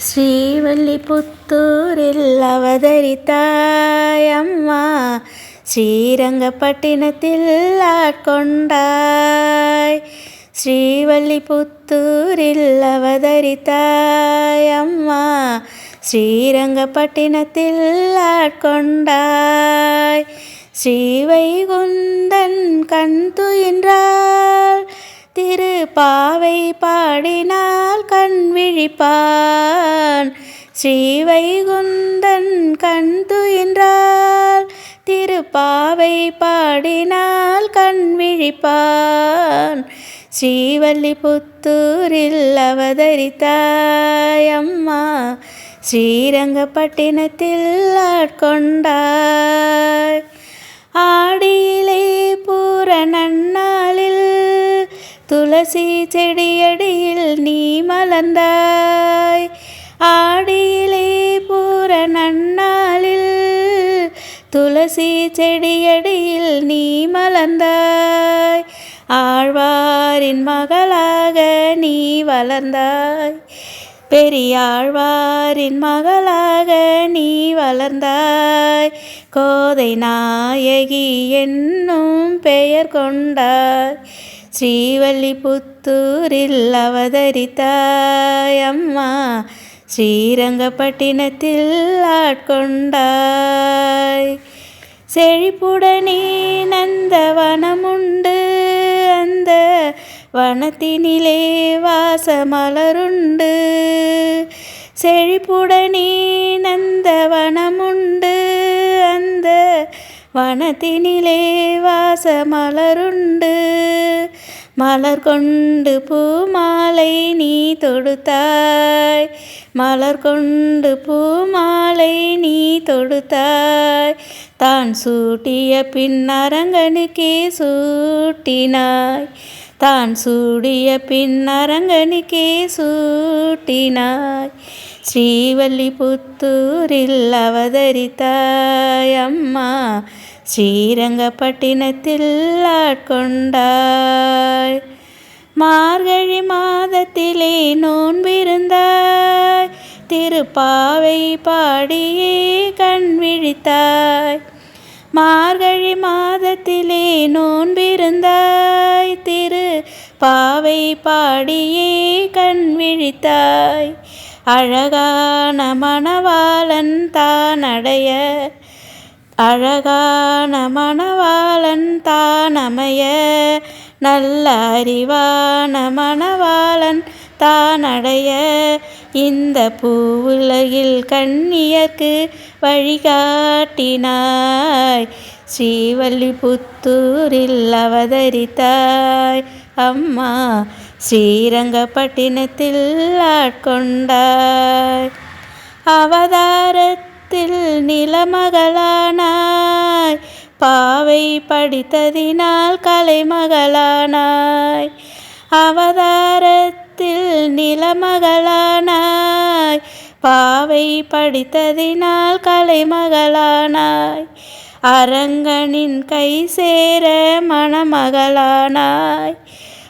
ஸ்ரீவல்லிபுத்தூரில் அவதரித்தாய் அம்மா. ஸ்ரீரங்கப்பட்டினத்தில் ஆட்கொண்டாய். ஸ்ரீவல்லிபுத்தூரில் அவதரித்தாய் அம்மா. ஸ்ரீரங்கப்பட்டினத்தில் ஆட்கொண்டாய். ஸ்ரீவைகுந்தன் திரு பாவை பாடினால் கண் விழிப்பான். ஸ்ரீவைகுந்தன் கண் துயின்றால் திருப்பாவை பாடினால் கண் விழிப்பான். ஸ்ரீவல்லிபுத்தூரில் அவதரித்தாய் அம்மா. ஸ்ரீரங்கப்பட்டினத்தில் ஆட்கொண்டாய். ஆடியிலே பூர நன்னாளில் துளசி செடியடியில் நீ மலர்ந்தாய். ஆடியிலே பூர நன்னாளில் துளசி செடியடியில் நீ மலர்ந்தாய். ஆழ்வாரின் மகளாக நீ வளர்ந்தாய். பெரியாழ்வாரின் மகளாக நீ வளர்ந்தாய். கோதை நாயகி என்னும் பெயர் கொண்டாய். ஸ்ரீவல்லிபுத்தூரில் அவதரித்தாய் அம்மா ஸ்ரீரங்கப்பட்டினத்தில் ஆட்கொண்டாய். செழிப்புடனே நந்தவனமுண்டு அந்த வனத்தினிலே வாசமலருண்டு. செழிப்புடனே நந்த வனமுண்டு வனத்தினிலே வாச மலருண்டு மலர் கொண்டு பூமாலை நீ தொடுத்தாய். மலர் கொண்டு பூமாலை நீ தொடுத்தாய். தான் சூட்டிய பின் அரங்கனுக்கே சூட்டினாய். தான் சூடிய பின் அரங்கனுக்கே சூட்டினாய். ஸ்ரீவல்லிபுத்தூரில் அவதரித்தாய் ஸ்ரீரங்கப்பட்டினத்தில் ஆட்கொண்டாய். மார்கழி மாதத்திலே நோன்பிருந்தாய். திருப்பாவை பாடியே கண் விழித்தாய் மார்கழி மாதத்திலே நோன்பிருந்தாய். திரு பாவை பாடியே கண் விழித்தாய் அழகான மணவாளன் தான் அடைய அழகான மணவாளன் தான் அமைய நல்ல அறிவான மணவாளன் தான் அடைய இந்த பூவுலகில் கண்ணியக்கு வழிகாட்டினாய் ஸ்ரீவல்லிபுத்தூரில் அவதரித்தாய். அம்மா ஸ்ரீரங்கப்பட்டினத்தில் ஆட்கொண்டாய் அவதாரத்தில் நிலமகளானாய் பாவை படித்ததினால் கலைமகளானாய் அவதாரத்தில் நிலமகளானாய் பாவை படித்ததினால் கலைமகளானாய் அரங்கனின் கை சேர மணமகளானாய்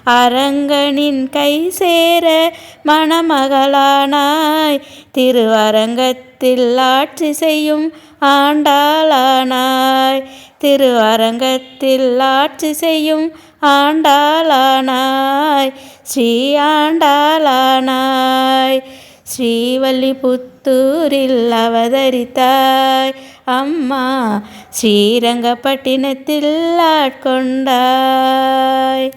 அரங்கனின் கை சேர மணமகளானாய். திருவரங்கத்தில் ஆட்சி செய்யும் ஆண்டாளானாய். திருவரங்கத்தில் ஆட்சி செய்யும் ஆண்டாளானாய். ஸ்ரீ ஆண்டாளானாய். ஸ்ரீவல்லிபுத்தூரில் அவதரித்தாய். அம்மா ஸ்ரீரங்கப்பட்டினத்தில் ஆட்கொண்டாய்.